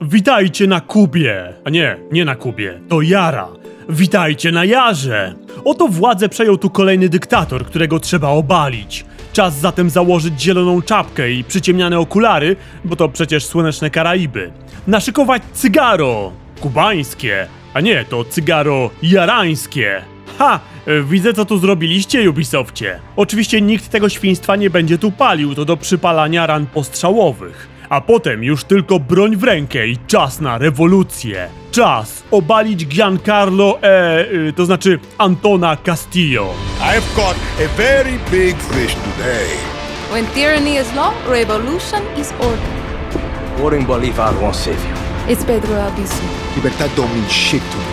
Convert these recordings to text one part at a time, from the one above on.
Witajcie na Kubie! A nie, nie na Kubie, to Jara. Witajcie na Jarze! Oto władzę przejął tu kolejny dyktator, którego trzeba obalić. Czas zatem założyć zieloną czapkę i przyciemniane okulary, bo to przecież słoneczne Karaiby. Naszykować cygaro! Kubańskie! A nie, to cygaro jarańskie! Ha! Widzę, co tu zrobiliście, Ubisoftie. Oczywiście nikt tego świństwa nie będzie tu palił, to do przypalania ran postrzałowych. A potem już tylko broń w rękę i czas na rewolucję. Czas obalić Giancarlo, e, y, to znaczy Antona Castillo. I've caught a very big fish today. When tyranny is law, revolution is order. Warring Bolivar won't save you. It's Pedro Albizu. Libertad don't mean shit to me.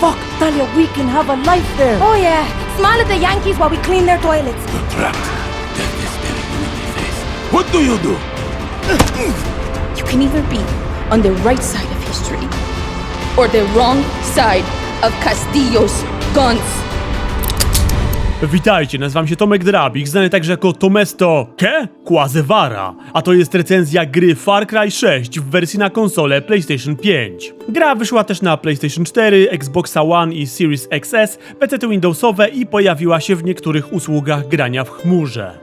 Fuck, Talia, we can have a life there. Oh yeah, smile at the Yankees while we clean their toilets. What do you do? You can either be on the right side of history or the wrong side of Castillo's guns. Witajcie, nazywam się Tomek Drabik, znany także jako Tomesto Ke Quasevara, a to jest recenzja gry Far Cry 6 w wersji na konsolę PlayStation 5. Gra wyszła też na PlayStation 4, Xbox One i Series XS, PC Windowsowe i pojawiła się w niektórych usługach grania w chmurze.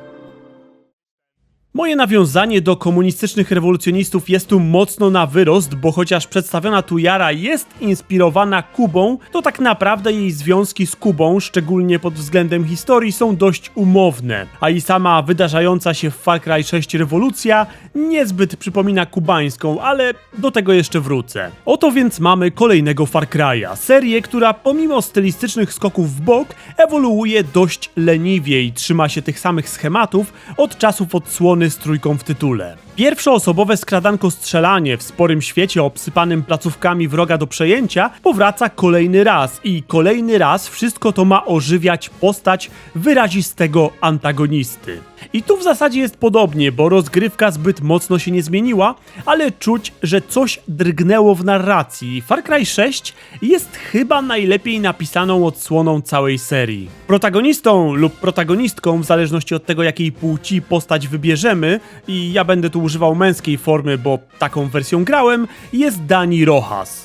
Moje nawiązanie do komunistycznych rewolucjonistów jest tu mocno na wyrost, bo chociaż przedstawiona tu Jara jest inspirowana Kubą, to tak naprawdę jej związki z Kubą, szczególnie pod względem historii, są dość umowne, a i sama wydarzająca się w Far Cry 6 rewolucja niezbyt przypomina kubańską, ale do tego jeszcze wrócę. Oto więc mamy kolejnego Far Cry'a, serię, która pomimo stylistycznych skoków w bok, ewoluuje dość leniwie i trzyma się tych samych schematów od czasów odsłony z trójką w tytule. Pierwszoosobowe skradanko strzelanie w sporym świecie obsypanym placówkami wroga do przejęcia powraca kolejny raz i kolejny raz wszystko to ma ożywiać postać wyrazistego antagonisty. I tu w zasadzie jest podobnie, bo rozgrywka zbyt mocno się nie zmieniła, ale czuć, że coś drgnęło w narracji. Far Cry 6 jest chyba najlepiej napisaną odsłoną całej serii. Protagonistą lub protagonistką, w zależności od tego jakiej płci postać wybierzemy, i ja będę tu używał męskiej formy, bo taką wersją grałem, jest Dani Rojas.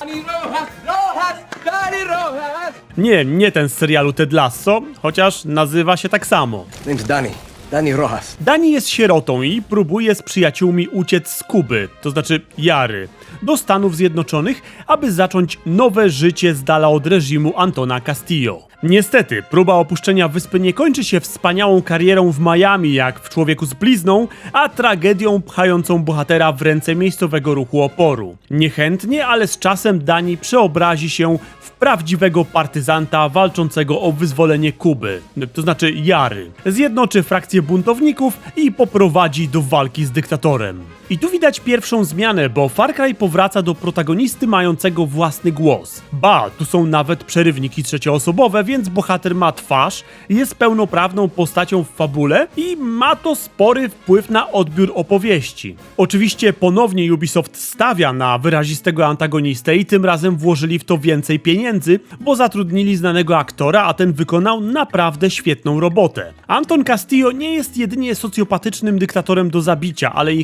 Nie, nie ten z serialu Ted Lasso, chociaż nazywa się tak samo. Name's Danny. Danny Rojas. Dani jest sierotą i próbuje z przyjaciółmi uciec z Kuby, to znaczy Jary, do Stanów Zjednoczonych, aby zacząć nowe życie z dala od reżimu Antona Castillo. Niestety, próba opuszczenia wyspy nie kończy się wspaniałą karierą w Miami, jak w Człowieku z blizną, a tragedią pchającą bohatera w ręce miejscowego ruchu oporu. Niechętnie, ale z czasem Dani przeobrazi się w prawdziwego partyzanta walczącego o wyzwolenie Kuby, to znaczy Jary. Zjednoczy frakcję buntowników i poprowadzi do walki z dyktatorem. I tu widać pierwszą zmianę, bo Far Cry powraca do protagonisty mającego własny głos. Ba, tu są nawet przerywniki trzecioosobowe, więc bohater ma twarz, jest pełnoprawną postacią w fabule i ma to spory wpływ na odbiór opowieści. Oczywiście ponownie Ubisoft stawia na wyrazistego antagonistę i tym razem włożyli w to więcej pieniędzy, bo zatrudnili znanego aktora, a ten wykonał naprawdę świetną robotę. Anton Castillo nie jest jedynie socjopatycznym dyktatorem do zabicia, ale i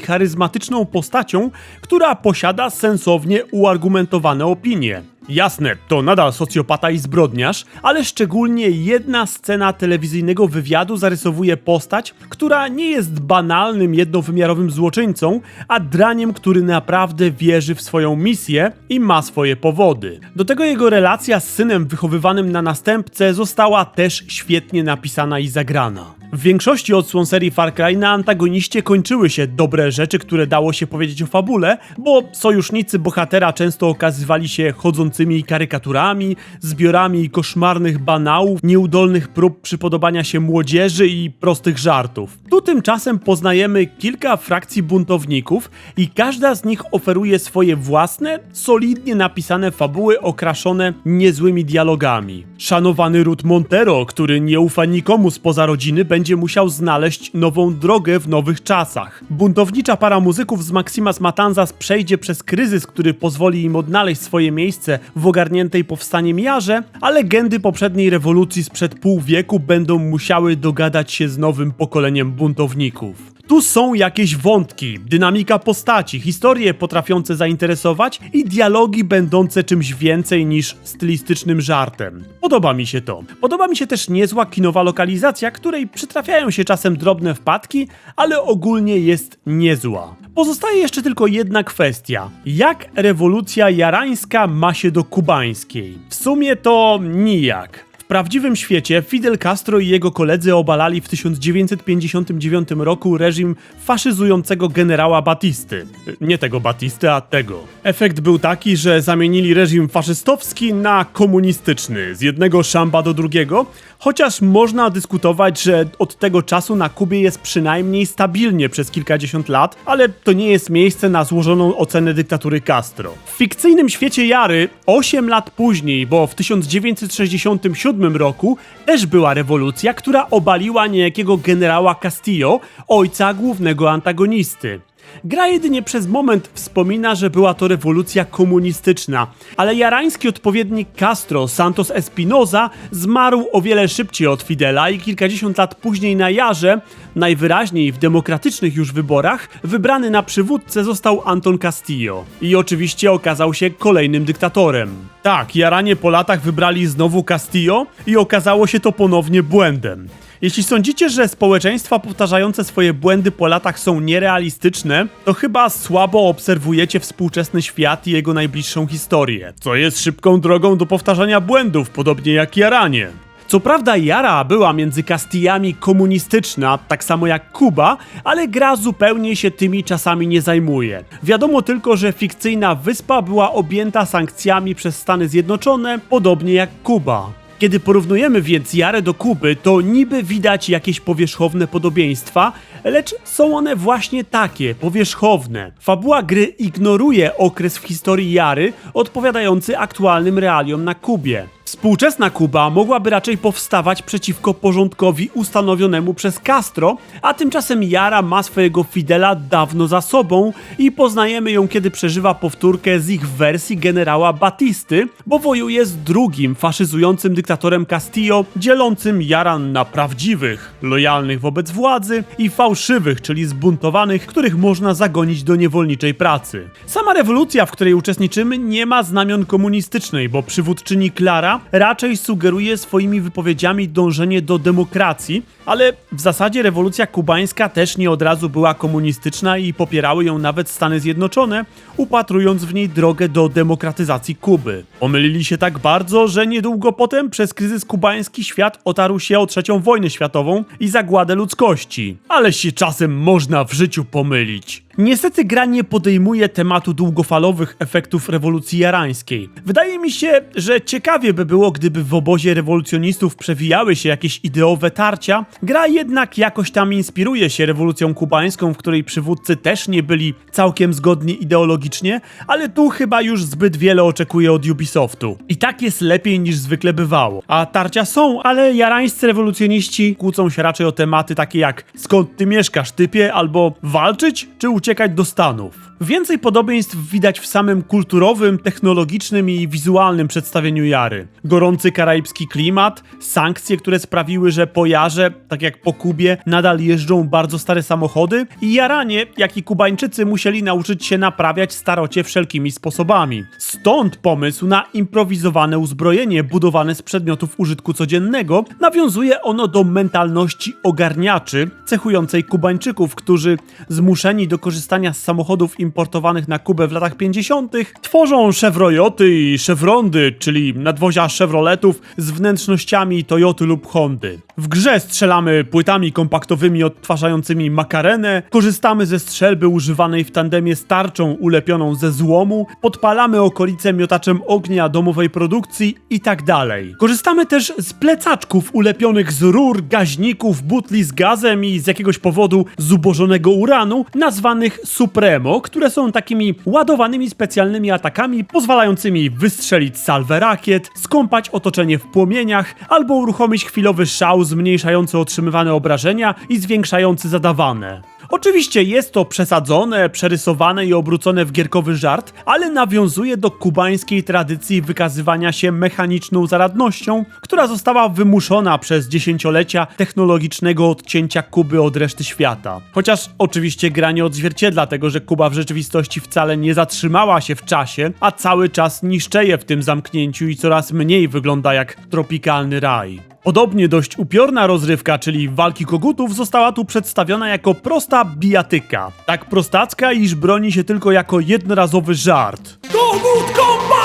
charyzmatyczną postacią, która posiada sensownie uargumentowane opinie. Jasne, to nadal socjopata i zbrodniarz, ale szczególnie jedna scena telewizyjnego wywiadu zarysowuje postać, która nie jest banalnym jednowymiarowym złoczyńcą, a draniem, który naprawdę wierzy w swoją misję i ma swoje powody. Do tego jego relacja z synem wychowywanym na następcę została też świetnie napisana i zagrana. W większości odsłon serii Far Cry na antagoniście kończyły się dobre rzeczy, które dało się powiedzieć o fabule, bo sojusznicy bohatera często okazywali się chodzącymi karykaturami, zbiorami koszmarnych banałów, nieudolnych prób przypodobania się młodzieży i prostych żartów. Tu tymczasem poznajemy kilka frakcji buntowników i każda z nich oferuje swoje własne, solidnie napisane fabuły okraszone niezłymi dialogami. Szanowany Ruth Montero, który nie ufa nikomu spoza rodziny, będzie musiał znaleźć nową drogę w nowych czasach. Buntownicza para muzyków z Maximas Matanzas przejdzie przez kryzys, który pozwoli im odnaleźć swoje miejsce w ogarniętej powstaniem Jarze, a legendy poprzedniej rewolucji sprzed pół wieku będą musiały dogadać się z nowym pokoleniem buntowników. Tu są jakieś wątki, dynamika postaci, historie potrafiące zainteresować i dialogi będące czymś więcej niż stylistycznym żartem. Podoba mi się to. Podoba mi się też niezła kinowa lokalizacja, której przytrafiają się czasem drobne wpadki, ale ogólnie jest niezła. Pozostaje jeszcze tylko jedna kwestia. Jak rewolucja jarańska ma się do kubańskiej? W sumie to nijak. Prawdziwym świecie Fidel Castro i jego koledzy obalali w 1959 roku reżim faszyzującego generała Batisty. Nie tego Batisty, a tego. Efekt był taki, że zamienili reżim faszystowski na komunistyczny, z jednego szamba do drugiego, chociaż można dyskutować, że od tego czasu na Kubie jest przynajmniej stabilnie przez kilkadziesiąt lat, ale to nie jest miejsce na złożoną ocenę dyktatury Castro. W fikcyjnym świecie Jary, 8 lat później, bo w 1967 roku też była rewolucja, która obaliła niejakiego generała Castillo, ojca głównego antagonisty. Gra jedynie przez moment wspomina, że była to rewolucja komunistyczna, ale jarański odpowiednik Castro, Santos Espinoza, zmarł o wiele szybciej od Fidela i kilkadziesiąt lat później na Jarze, najwyraźniej w demokratycznych już wyborach, wybrany na przywódcę został Anton Castillo. I oczywiście okazał się kolejnym dyktatorem. Tak, Jaranie po latach wybrali znowu Castillo i okazało się to ponownie błędem. Jeśli sądzicie, że społeczeństwa powtarzające swoje błędy po latach są nierealistyczne, to chyba słabo obserwujecie współczesny świat i jego najbliższą historię, co jest szybką drogą do powtarzania błędów, podobnie jak jaranie. Co prawda Jara była między Kastijami komunistyczna, tak samo jak Kuba, ale gra zupełnie się tymi czasami nie zajmuje. Wiadomo tylko, że fikcyjna wyspa była objęta sankcjami przez Stany Zjednoczone, podobnie jak Kuba. Kiedy porównujemy więc Jarę do Kuby, to niby widać jakieś powierzchowne podobieństwa, lecz są one właśnie takie, powierzchowne. Fabuła gry ignoruje okres w historii Jary odpowiadający aktualnym realiom na Kubie. Współczesna Kuba mogłaby raczej powstawać przeciwko porządkowi ustanowionemu przez Castro, a tymczasem Jara ma swojego Fidela dawno za sobą i poznajemy ją, kiedy przeżywa powtórkę z ich wersji generała Batisty, bo wojuje z drugim faszyzującym dyktatorem Castillo, dzielącym Jaran na prawdziwych, lojalnych wobec władzy i fałszywych, czyli zbuntowanych, których można zagonić do niewolniczej pracy. Sama rewolucja, w której uczestniczymy, nie ma znamion komunistycznej, bo przywódczyni Klara raczej sugeruje swoimi wypowiedziami dążenie do demokracji, ale w zasadzie rewolucja kubańska też nie od razu była komunistyczna i popierały ją nawet Stany Zjednoczone, upatrując w niej drogę do demokratyzacji Kuby. Pomylili się tak bardzo, że niedługo potem przez kryzys kubański świat otarł się o trzecią wojnę światową i zagładę ludzkości. Ale się czasem można w życiu pomylić. Niestety gra nie podejmuje tematu długofalowych efektów rewolucji jarańskiej. Wydaje mi się, że ciekawie by było, gdyby w obozie rewolucjonistów przewijały się jakieś ideowe tarcia. Gra jednak jakoś tam inspiruje się rewolucją kubańską, w której przywódcy też nie byli całkiem zgodni ideologicznie, ale tu chyba już zbyt wiele oczekuje od Ubisoftu. I tak jest lepiej niż zwykle bywało. A tarcia są, ale jarańscy rewolucjoniści kłócą się raczej o tematy takie jak skąd ty mieszkasz typie, albo walczyć, czy uciekać do Stanów. Więcej podobieństw widać w samym kulturowym, technologicznym i wizualnym przedstawieniu Jary. Gorący karaibski klimat, sankcje, które sprawiły, że po Jarze, tak jak po Kubie, nadal jeżdżą bardzo stare samochody i Jaranie, jak i Kubańczycy musieli nauczyć się naprawiać starocie wszelkimi sposobami. Stąd pomysł na improwizowane uzbrojenie budowane z przedmiotów użytku codziennego, nawiązuje ono do mentalności ogarniaczy cechującej Kubańczyków, którzy zmuszeni do korzystania z samochodów importowanych na Kubę w latach 50. tworzą Chevrojoty i Chevrondy, czyli nadwozia Chevroletów z wnętrznościami Toyoty lub Hondy. W grze strzelamy płytami kompaktowymi odtwarzającymi makarenę, korzystamy ze strzelby używanej w tandemie z tarczą ulepioną ze złomu, podpalamy okolice miotaczem ognia domowej produkcji i tak. Korzystamy też z plecaczków ulepionych z rur, gaźników, butli z gazem i z jakiegoś powodu zubożonego uranu, nazwanych Supremo, które są takimi ładowanymi specjalnymi atakami, pozwalającymi wystrzelić salwę rakiet, skąpać otoczenie w płomieniach, albo uruchomić chwilowy szał zmniejszający otrzymywane obrażenia i zwiększający zadawane. Oczywiście jest to przesadzone, przerysowane i obrócone w gierkowy żart, ale nawiązuje do kubańskiej tradycji wykazywania się mechaniczną zaradnością, która została wymuszona przez dziesięciolecia technologicznego odcięcia Kuby od reszty świata. Chociaż oczywiście gra nie odzwierciedla tego, że Kuba w rzeczywistości wcale nie zatrzymała się w czasie, a cały czas niszczeje w tym zamknięciu i coraz mniej wygląda jak tropikalny raj. Podobnie dość upiorna rozrywka, czyli walki kogutów, została tu przedstawiona jako prosta bijatyka. Tak prostacka, iż broni się tylko jako jednorazowy żart. Kogut Combat!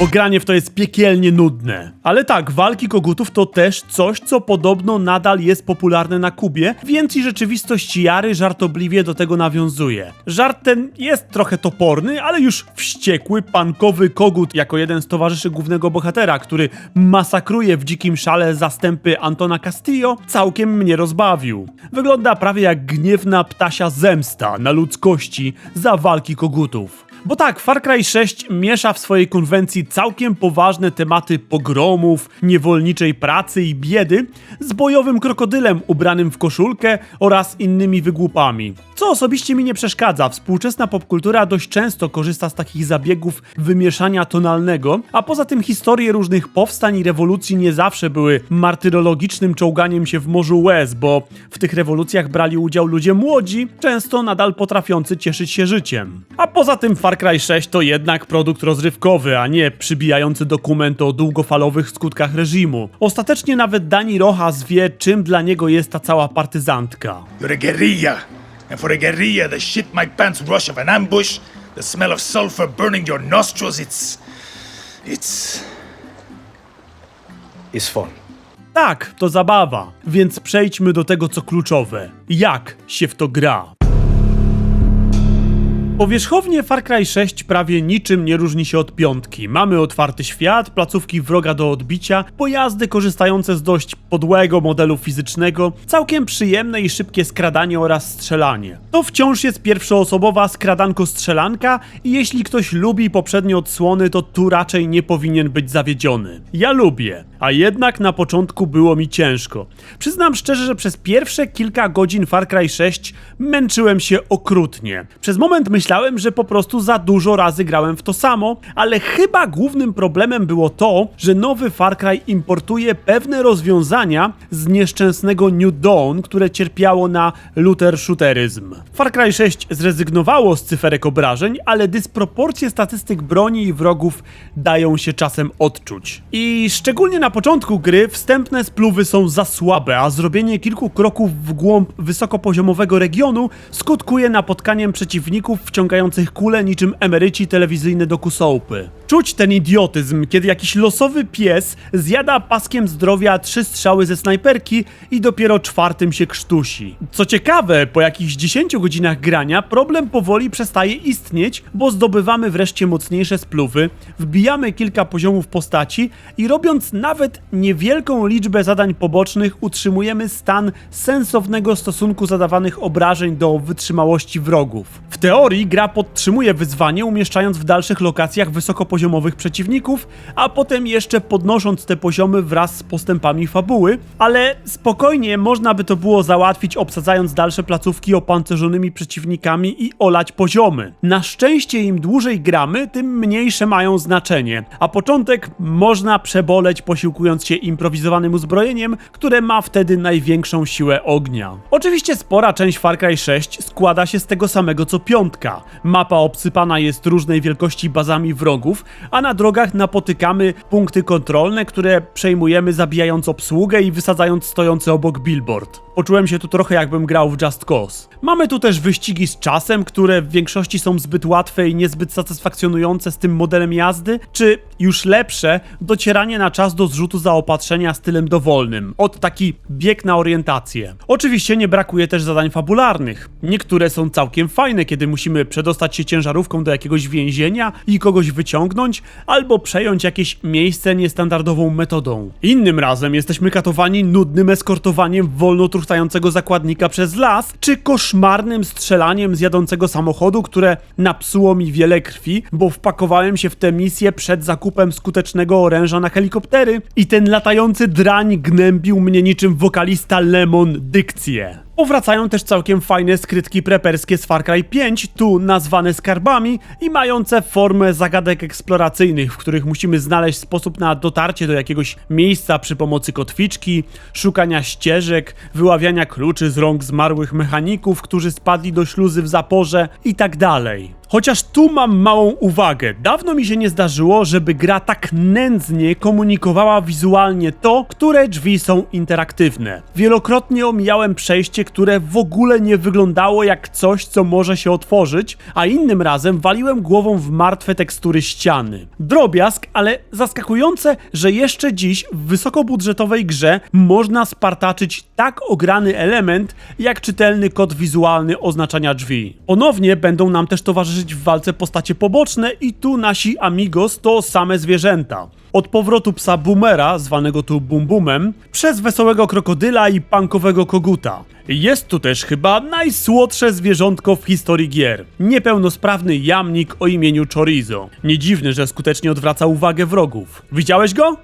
Bo granie w to jest piekielnie nudne. Ale tak, walki kogutów to też coś, co podobno nadal jest popularne na Kubie, więc i rzeczywistość Jary żartobliwie do tego nawiązuje. Żart ten jest trochę toporny, ale już wściekły, pankowy kogut jako jeden z towarzyszy głównego bohatera, który masakruje w dzikim szale zastępy Antona Castillo, całkiem mnie rozbawił. Wygląda prawie jak gniewna ptasia zemsta na ludzkości za walki kogutów. Bo tak, Far Cry 6 miesza w swojej konwencji całkiem poważne tematy pogromów, niewolniczej pracy i biedy z bojowym krokodylem ubranym w koszulkę oraz innymi wygłupami. Co osobiście mi nie przeszkadza, współczesna popkultura dość często korzysta z takich zabiegów wymieszania tonalnego, a poza tym historie różnych powstań i rewolucji nie zawsze były martyrologicznym czołganiem się w morzu łez, bo w tych rewolucjach brali udział ludzie młodzi, często nadal potrafiący cieszyć się życiem. A poza tym Far Cry 6 to jednak produkt rozrywkowy, a nie przybijający dokument o długofalowych skutkach reżimu. Ostatecznie nawet Dani Rojas wie, czym dla niego jest ta cała partyzantka. You're a guerrilla. And for a guerrilla, the shit my pants rush of an ambush, the smell of sulfur burning your nostrils, it's. It's. It's fun. Tak, to zabawa, więc przejdźmy do tego, co kluczowe. Jak się w to gra? Powierzchownie Far Cry 6 prawie niczym nie różni się od piątki. Mamy otwarty świat, placówki wroga do odbicia, pojazdy korzystające z dość podłego modelu fizycznego, całkiem przyjemne i szybkie skradanie oraz strzelanie. To wciąż jest pierwszoosobowa skradanko-strzelanka i jeśli ktoś lubi poprzednie odsłony, to tu raczej nie powinien być zawiedziony. Ja lubię, a jednak na początku było mi ciężko. Przyznam szczerze, że przez pierwsze kilka godzin Far Cry 6 męczyłem się okrutnie. Przez moment myślałem, że po prostu za dużo razy grałem w to samo, ale chyba głównym problemem było to, że nowy Far Cry importuje pewne rozwiązania z nieszczęsnego New Dawn, które cierpiało na looter shooteryzm. Far Cry 6 zrezygnowało z cyferek obrażeń, ale dysproporcje statystyk broni i wrogów dają się czasem odczuć. I szczególnie na początku gry wstępne spluwy są za słabe, a zrobienie kilku kroków w głąb wysokopoziomowego regionu skutkuje napotkaniem przeciwników wciągających kule niczym emeryci telewizyjne dokusołpy. Czuć ten idiotyzm, kiedy jakiś losowy pies zjada paskiem zdrowia trzy strzały ze snajperki i dopiero czwartym się krztusi. Co ciekawe, po jakichś 10 godzinach grania problem powoli przestaje istnieć, bo zdobywamy wreszcie mocniejsze spluwy, wbijamy kilka poziomów postaci i robiąc nawet niewielką liczbę zadań pobocznych utrzymujemy stan sensownego stosunku zadawanych obrażeń do wytrzymałości wrogów. W teorii gra podtrzymuje wyzwanie umieszczając w dalszych lokacjach wysokopoziomowych przeciwników, a potem jeszcze podnosząc te poziomy wraz z postępami fabuły, ale spokojnie można by to było załatwić obsadzając dalsze placówki opancerzonymi przeciwnikami i olać poziomy. Na szczęście im dłużej gramy, tym mniejsze mają znaczenie, a początek można przeboleć posiłkując się improwizowanym uzbrojeniem, które ma wtedy największą siłę ognia. Oczywiście spora część Far Cry 6 składa się z tego samego co piątka. Mapa obsypana jest różnej wielkości bazami wrogów, a na drogach napotykamy punkty kontrolne, które przejmujemy zabijając obsługę i wysadzając stojący obok billboard. Poczułem się tu trochę jakbym grał w Just Cause. Mamy tu też wyścigi z czasem, które w większości są zbyt łatwe i niezbyt satysfakcjonujące z tym modelem jazdy, czy już lepsze, docieranie na czas do zrzutu zaopatrzenia stylem dowolnym. Od taki bieg na orientację. Oczywiście nie brakuje też zadań fabularnych. Niektóre są całkiem fajne, kiedy musimy przedostać się ciężarówką do jakiegoś więzienia i kogoś wyciągnąć, albo przejąć jakieś miejsce niestandardową metodą. Innym razem jesteśmy katowani nudnym eskortowaniem wolno truchtającego zakładnika przez las, czy koszmarnym strzelaniem z jadącego samochodu, które napsuło mi wiele krwi, bo wpakowałem się w tę misję przed zakupem skutecznego oręża na helikoptery i ten latający drań gnębił mnie niczym wokalista Lemon dykcję. Powracają też całkiem fajne skrytki preperskie z Far Cry 5, tu nazwane skarbami i mające formę zagadek eksploracyjnych, w których musimy znaleźć sposób na dotarcie do jakiegoś miejsca przy pomocy kotwiczki, szukania ścieżek, wyławiania kluczy z rąk zmarłych mechaników, którzy spadli do śluzy w zaporze i tak. Chociaż tu mam małą uwagę. Dawno mi się nie zdarzyło, żeby gra tak nędznie komunikowała wizualnie to, które drzwi są interaktywne. Wielokrotnie omijałem przejście, które w ogóle nie wyglądało jak coś, co może się otworzyć, a innym razem waliłem głową w martwe tekstury ściany. Drobiazg, ale zaskakujące, że jeszcze dziś w wysokobudżetowej grze można spartaczyć tak ograny element, jak czytelny kod wizualny oznaczania drzwi. Ponownie będą nam też towarzyszyć w walce postacie poboczne i tu nasi amigos to same zwierzęta. Od powrotu psa Boomera, zwanego tu Boom Boomem, przez wesołego krokodyla i punkowego koguta. Jest tu też chyba najsłodsze zwierzątko w historii gier. Niepełnosprawny jamnik o imieniu Chorizo. Nie dziwne, że skutecznie odwraca uwagę wrogów. Widziałeś go?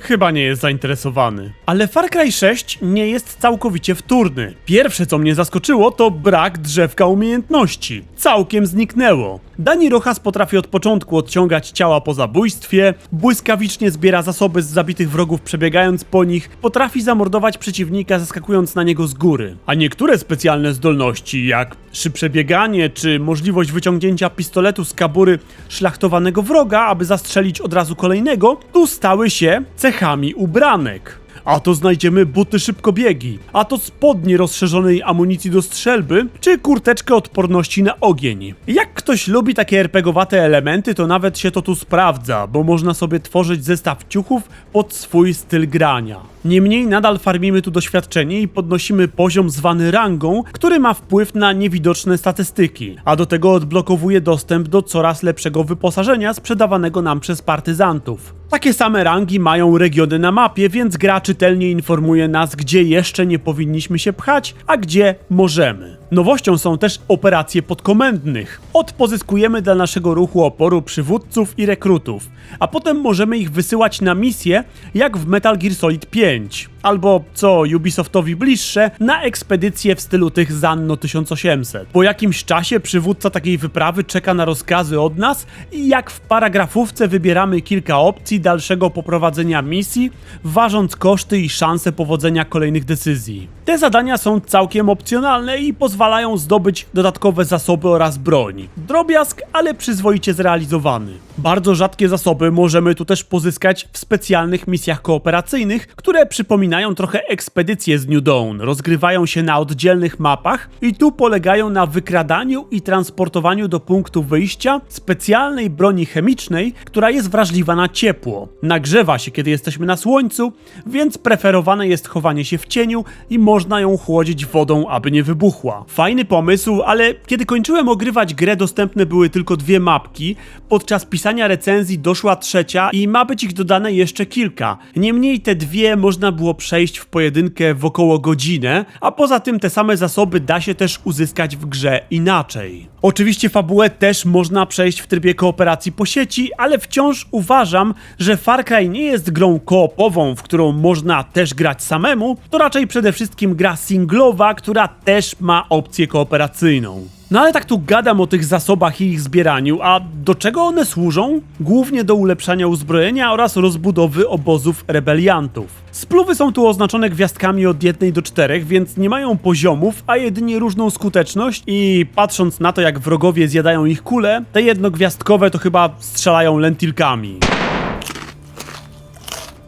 Chyba nie jest zainteresowany. Ale Far Cry 6 nie jest całkowicie wtórny. Pierwsze co mnie zaskoczyło to brak drzewka umiejętności. Całkiem zniknęło. Dani Rojas potrafi od początku odciągać ciała po zabójstwie, błyskawicznie zbiera zasoby z zabitych wrogów przebiegając po nich, potrafi zamordować przeciwnika zaskakując na niego z góry. A niektóre specjalne zdolności, jak szybsze bieganie czy możliwość wyciągnięcia pistoletu z kabury szlachtowanego wroga, aby zastrzelić od razu kolejnego, tu stały się cechami ubranek. A to znajdziemy buty szybkobiegi, a to spodnie rozszerzonej amunicji do strzelby, czy kurteczkę odporności na ogień. Jak ktoś lubi takie RPGowate elementy, to nawet się to tu sprawdza, bo można sobie tworzyć zestaw ciuchów pod swój styl grania. Niemniej nadal farmimy tu doświadczenie i podnosimy poziom zwany rangą, który ma wpływ na niewidoczne statystyki, a do tego odblokowuje dostęp do coraz lepszego wyposażenia sprzedawanego nam przez partyzantów. Takie same rangi mają regiony na mapie, więc gra czytelnie informuje nas, gdzie jeszcze nie powinniśmy się pchać, a gdzie możemy. Nowością są też operacje podkomendnych. Odpozyskujemy dla naszego ruchu oporu przywódców i rekrutów, a potem możemy ich wysyłać na misje, jak w Metal Gear Solid 5, albo, co Ubisoftowi bliższe, na ekspedycje w stylu tych z Anno 1800. Po jakimś czasie przywódca takiej wyprawy czeka na rozkazy od nas i jak w paragrafówce wybieramy kilka opcji dalszego poprowadzenia misji, ważąc koszty i szanse powodzenia kolejnych decyzji. Te zadania są całkiem opcjonalne i pozwalają zdobyć dodatkowe zasoby oraz broń. Drobiazg, ale przyzwoicie zrealizowany. Bardzo rzadkie zasoby możemy tu też pozyskać w specjalnych misjach kooperacyjnych, które przypominają trochę ekspedycje z New Dawn. Rozgrywają się na oddzielnych mapach i tu polegają na wykradaniu i transportowaniu do punktu wyjścia specjalnej broni chemicznej, która jest wrażliwa na ciepło. Nagrzewa się, kiedy jesteśmy na słońcu, więc preferowane jest chowanie się w cieniu i można ją chłodzić wodą, aby nie wybuchła. Fajny pomysł, ale kiedy kończyłem ogrywać grę, dostępne były tylko dwie mapki. Podczas pisania recenzji doszła trzecia i ma być ich dodane jeszcze kilka. Niemniej te dwie można było przejść w pojedynkę w około godzinę, a poza tym te same zasoby da się też uzyskać w grze inaczej. Oczywiście fabułę też można przejść w trybie kooperacji po sieci, ale wciąż uważam, że Far Cry nie jest grą koopową, w którą można też grać samemu, to raczej przede wszystkim gra singlowa, która też ma opcję kooperacyjną. No ale tak tu gadam o tych zasobach i ich zbieraniu, a do czego one służą? Głównie do ulepszania uzbrojenia oraz rozbudowy obozów rebeliantów. Spluwy są tu oznaczone gwiazdkami od 1 do 4, więc nie mają poziomów, a jedynie różną skuteczność i patrząc na to jak wrogowie zjadają ich kule, te jednogwiazdkowe to chyba strzelają lentilkami.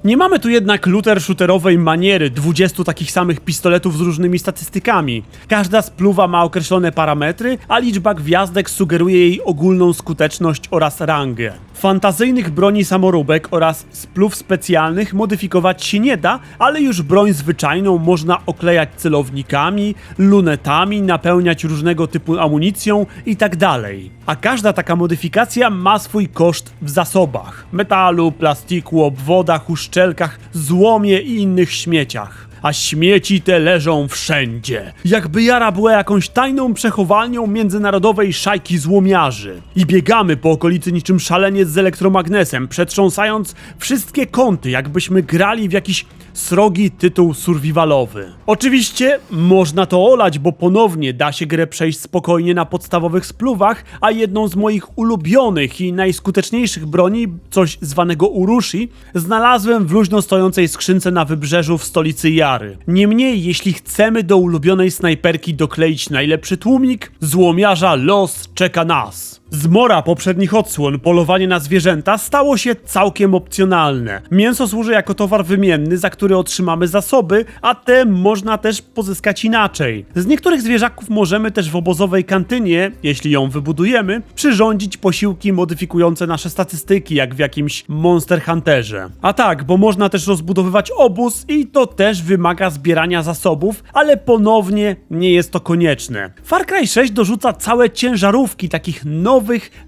Nie mamy tu jednak looter-shooterowej maniery 20 takich samych pistoletów z różnymi statystykami. Każda spluwa ma określone parametry, a liczba gwiazdek sugeruje jej ogólną skuteczność oraz rangę. Fantazyjnych broni samoróbek oraz spluw specjalnych modyfikować się nie da, ale już broń zwyczajną można oklejać celownikami, lunetami, napełniać różnego typu amunicją itd. A każda taka modyfikacja ma swój koszt w zasobach: metalu, plastiku, obwodach, uszczelkach, złomie i innych śmieciach. A śmieci te leżą wszędzie. Jakby Jara była jakąś tajną przechowalnią międzynarodowej szajki złomiarzy. I biegamy po okolicy niczym szaleniec z elektromagnesem, przetrząsając wszystkie kąty, jakbyśmy grali w jakiś srogi tytuł survivalowy. Oczywiście można to olać, bo ponownie da się grę przejść spokojnie na podstawowych spluwach, a jedną z moich ulubionych i najskuteczniejszych broni, coś zwanego Urushi, znalazłem w luźno stojącej skrzynce na wybrzeżu w stolicy Jary. Niemniej, jeśli chcemy do ulubionej snajperki dokleić najlepszy tłumik, złomiarza los czeka nas. Zmora poprzednich odsłon, polowanie na zwierzęta stało się całkiem opcjonalne. Mięso służy jako towar wymienny, za który otrzymamy zasoby, a te można też pozyskać inaczej. Z niektórych zwierzaków możemy też w obozowej kantynie, jeśli ją wybudujemy, przyrządzić posiłki modyfikujące nasze statystyki, jak w jakimś Monster Hunterze. A tak, bo można też rozbudowywać obóz i to też wymaga zbierania zasobów, ale ponownie nie jest to konieczne. Far Cry 6 dorzuca całe ciężarówki takich nowych,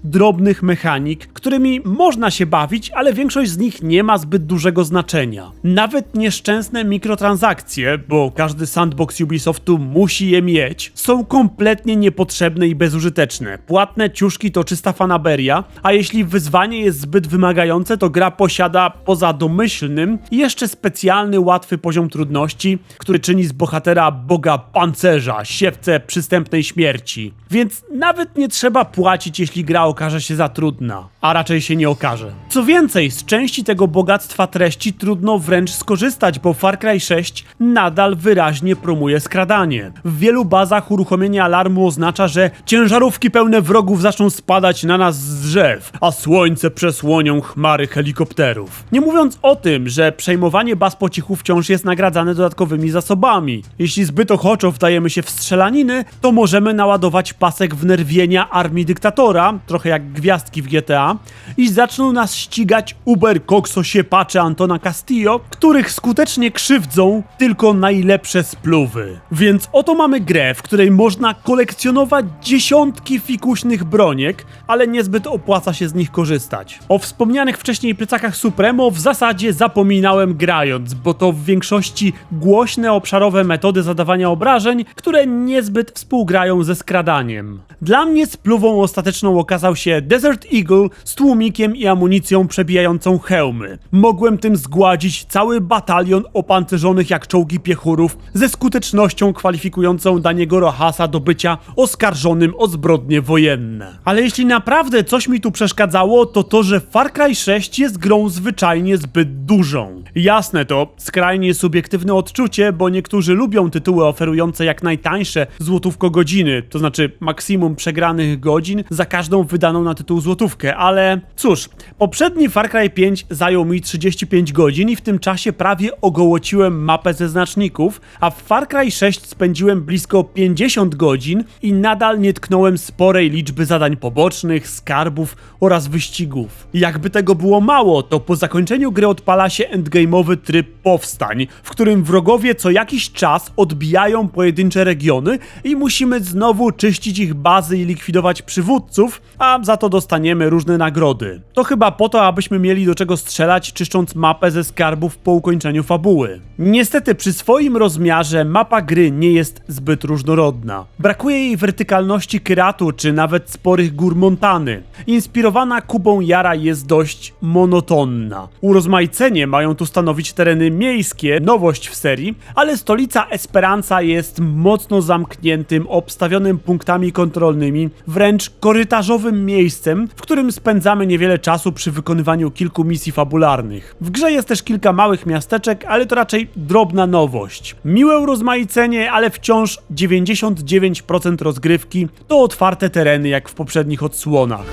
drobnych mechanik, którymi można się bawić, ale większość z nich nie ma zbyt dużego znaczenia. Nawet nieszczęsne mikrotransakcje, bo każdy sandbox Ubisoftu musi je mieć, są kompletnie niepotrzebne i bezużyteczne. Płatne ciuszki to czysta fanaberia, a jeśli wyzwanie jest zbyt wymagające, to gra posiada poza domyślnym jeszcze specjalny, łatwy poziom trudności, który czyni z bohatera boga pancerza, siewce przystępnej śmierci. Więc nawet nie trzeba płacić, jeśli gra okaże się za trudna, a raczej się nie okaże. Co więcej, z części tego bogactwa treści trudno wręcz skorzystać, bo Far Cry 6 nadal wyraźnie promuje skradanie. W wielu bazach uruchomienie alarmu oznacza, że ciężarówki pełne wrogów zaczną spadać na nas z drzew, a słońce przesłonią chmary helikopterów. Nie mówiąc o tym, że przejmowanie baz po cichu wciąż jest nagradzane dodatkowymi zasobami. Jeśli zbyt ochoczo wdajemy się w strzelaniny, to możemy naładować pasek wnerwienia armii dyktatora, trochę jak gwiazdki w GTA, i zaczną nas ścigać Uber Coxo siepacze Antona Castillo, których skutecznie krzywdzą tylko najlepsze spluwy. Więc oto mamy grę, w której można kolekcjonować dziesiątki fikuśnych broniek, ale niezbyt opłaca się z nich korzystać. O wspomnianych wcześniej plecakach Supremo w zasadzie zapominałem grając, bo to w większości głośne obszarowe metody zadawania obrażeń, które niezbyt współgrają ze skradaniem. Dla mnie spluwą okazał się Desert Eagle z tłumikiem i amunicją przebijającą hełmy. Mogłem tym zgładzić cały batalion opancerzonych jak czołgi piechurów ze skutecznością kwalifikującą Daniego Rohasa do bycia oskarżonym o zbrodnie wojenne. Ale jeśli naprawdę coś mi tu przeszkadzało, to to, że Far Cry 6 jest grą zwyczajnie zbyt dużą. Jasne to, skrajnie subiektywne odczucie, bo niektórzy lubią tytuły oferujące jak najtańsze złotówko godziny, to znaczy maksimum przegranych godzin za każdą wydaną na tytuł złotówkę, ale cóż, poprzedni Far Cry 5 zajął mi 35 godzin i w tym czasie prawie ogołociłem mapę ze znaczników, a w Far Cry 6 spędziłem blisko 50 godzin i nadal nie tknąłem sporej liczby zadań pobocznych, skarbów oraz wyścigów. Jakby tego było mało, to po zakończeniu gry odpala się endgame'owy tryb powstań, w którym wrogowie co jakiś czas odbijają pojedyncze regiony i musimy znowu czyścić ich bazy i likwidować przywódców, a za to dostaniemy różne nagrody. To chyba po to, abyśmy mieli do czego strzelać, czyszcząc mapę ze skarbów po ukończeniu fabuły. Niestety przy swoim rozmiarze mapa gry nie jest zbyt różnorodna. Brakuje jej wertykalności Kyratu, czy nawet sporych gór Montany. Inspirowana Kubą Jara jest dość monotonna. Urozmaicenie mają tu stanowić tereny miejskie, nowość w serii, ale stolica Esperanza jest mocno zamkniętym, obstawionym punktami kontrolnymi, wręcz korytarzowym miejscem, w którym spędzamy niewiele czasu przy wykonywaniu kilku misji fabularnych. W grze jest też kilka małych miasteczek, ale to raczej drobna nowość. Miłe urozmaicenie, ale wciąż 99% rozgrywki to otwarte tereny jak w poprzednich odsłonach.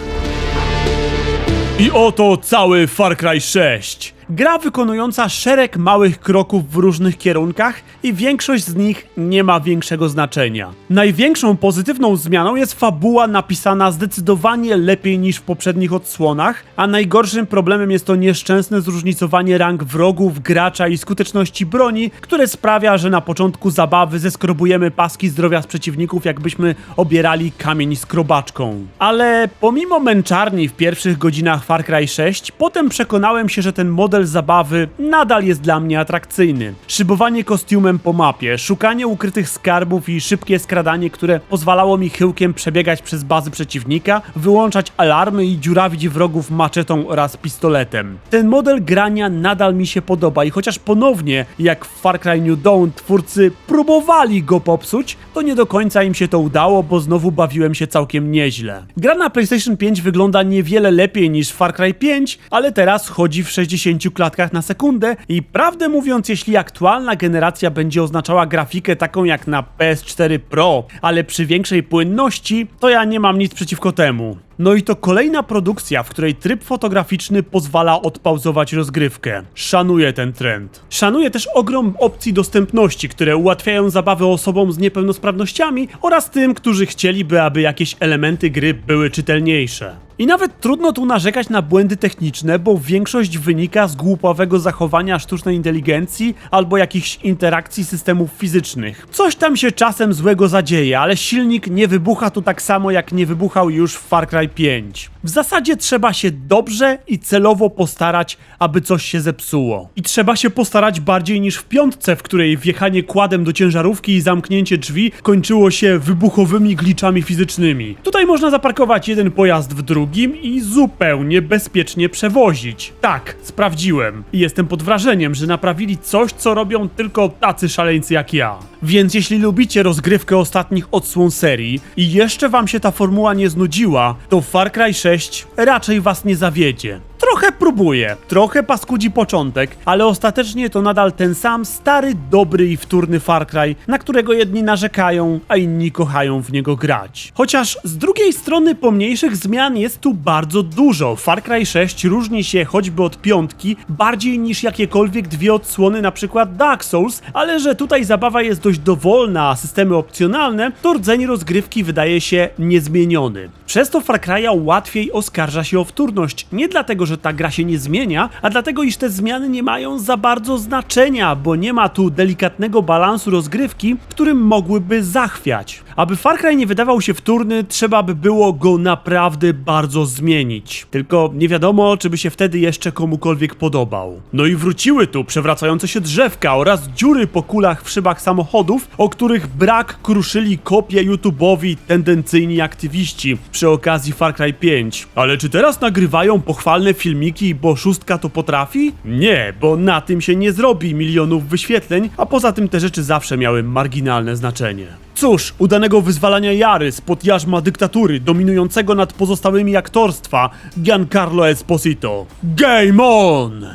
I oto cały Far Cry 6. Gra wykonująca szereg małych kroków w różnych kierunkach i większość z nich nie ma większego znaczenia. Największą pozytywną zmianą jest fabuła napisana zdecydowanie lepiej niż w poprzednich odsłonach, a najgorszym problemem jest to nieszczęsne zróżnicowanie rank wrogów, gracza i skuteczności broni, które sprawia, że na początku zabawy zeskrobujemy paski zdrowia z przeciwników, jakbyśmy obierali kamień skrobaczką. Ale pomimo męczarni w pierwszych godzinach Far Cry 6, potem przekonałem się, że ten model model zabawy nadal jest dla mnie atrakcyjny. Szybowanie kostiumem po mapie, szukanie ukrytych skarbów i szybkie skradanie, które pozwalało mi chyłkiem przebiegać przez bazy przeciwnika, wyłączać alarmy i dziurawić wrogów maczetą oraz pistoletem. Ten model grania nadal mi się podoba i chociaż ponownie, jak w Far Cry New Dawn, twórcy próbowali go popsuć, to nie do końca im się to udało, bo znowu bawiłem się całkiem nieźle. Gra na PlayStation 5 wygląda niewiele lepiej niż Far Cry 5, ale teraz chodzi w 60 klatkach na sekundę i prawdę mówiąc, jeśli aktualna generacja będzie oznaczała grafikę taką jak na PS4 Pro, ale przy większej płynności, to ja nie mam nic przeciwko temu. No i to kolejna produkcja, w której tryb fotograficzny pozwala odpauzować rozgrywkę. Szanuję ten trend. Szanuję też ogrom opcji dostępności, które ułatwiają zabawę osobom z niepełnosprawnościami oraz tym, którzy chcieliby, aby jakieś elementy gry były czytelniejsze. I nawet trudno tu narzekać na błędy techniczne, bo większość wynika z głupawego zachowania sztucznej inteligencji albo jakichś interakcji systemów fizycznych. Coś tam się czasem złego zadzieje, ale silnik nie wybucha tu tak samo jak nie wybuchał już w Far Cry 5. W zasadzie trzeba się dobrze i celowo postarać, aby coś się zepsuło. I trzeba się postarać bardziej niż w piątce, w której wjechanie kładem do ciężarówki i zamknięcie drzwi kończyło się wybuchowymi gliczami fizycznymi. Tutaj można zaparkować jeden pojazd w drugim i zupełnie bezpiecznie przewozić. Tak, sprawdziłem. I jestem pod wrażeniem, że naprawili coś, co robią tylko tacy szaleńcy jak ja. Więc jeśli lubicie rozgrywkę ostatnich odsłon serii i jeszcze wam się ta formuła nie znudziła, to Far Cry 6 raczej was nie zawiedzie. Trochę próbuje, trochę paskudzi początek, ale ostatecznie to nadal ten sam stary, dobry i wtórny Far Cry, na którego jedni narzekają, a inni kochają w niego grać. Chociaż z drugiej strony pomniejszych zmian jest tu bardzo dużo. Far Cry 6 różni się choćby od piątki bardziej niż jakiekolwiek dwie odsłony na przykład Dark Souls, ale że tutaj zabawa jest dość dowolna, a systemy opcjonalne, to rdzeń rozgrywki wydaje się niezmieniony. Przez to Far Cry'a łatwiej oskarża się o wtórność, nie dlatego, że ta gra się nie zmienia, a dlatego, iż te zmiany nie mają za bardzo znaczenia, bo nie ma tu delikatnego balansu rozgrywki, którym mogłyby zachwiać. Aby Far Cry nie wydawał się wtórny, trzeba by było go naprawdę bardzo zmienić. Tylko nie wiadomo, czy by się wtedy jeszcze komukolwiek podobał. No i wróciły tu przewracające się drzewka oraz dziury po kulach w szybach samochodów, o których brak kruszyli kopie YouTube'owi tendencyjni aktywiści przy okazji Far Cry 5. Ale czy teraz nagrywają pochwalne filmiki, bo szóstka to potrafi? Nie, bo na tym się nie zrobi milionów wyświetleń, a poza tym te rzeczy zawsze miały marginalne znaczenie. Cóż, udanego wyzwalania Jary spod jarzma dyktatury dominującego nad pozostałymi aktorstwa Giancarlo Esposito. Game on!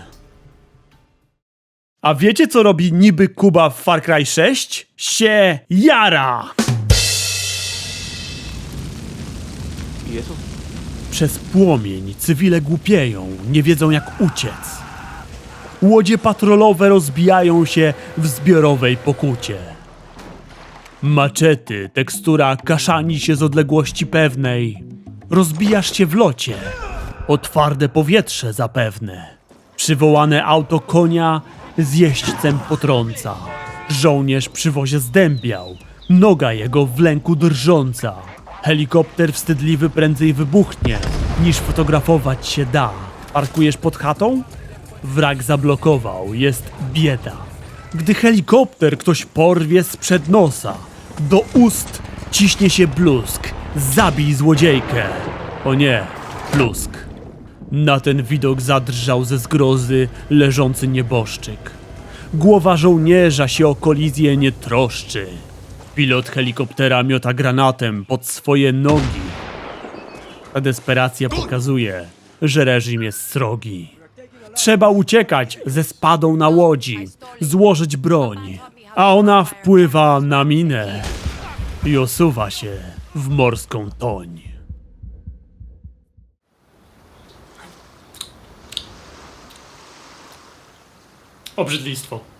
A wiecie co robi niby Kuba w Far Cry 6? Się jara! Przez płomień cywile głupieją, nie wiedzą jak uciec. Łodzie patrolowe rozbijają się w zbiorowej pokucie. Maczety, tekstura kaszani się z odległości pewnej. Rozbijasz się w locie. O twarde powietrze zapewne. Przywołane auto konia z jeźdźcem potrąca. Żołnierz przy wozie zdębiał. Noga jego w lęku drżąca. Helikopter wstydliwy prędzej wybuchnie, niż fotografować się da. Parkujesz pod chatą? Wrak zablokował, jest bieda. Gdy helikopter ktoś porwie sprzed nosa, do ust ciśnie się blusk. Zabij złodziejkę. O nie, plusk. Na ten widok zadrżał ze zgrozy leżący nieboszczyk. Głowa żołnierza się o kolizję nie troszczy. Pilot helikoptera miota granatem pod swoje nogi. Ta desperacja pokazuje, że reżim jest srogi. Trzeba uciekać ze spadą na łodzi, złożyć broń, a ona wpływa na minę i osuwa się w morską toń. Obrzydlistwo.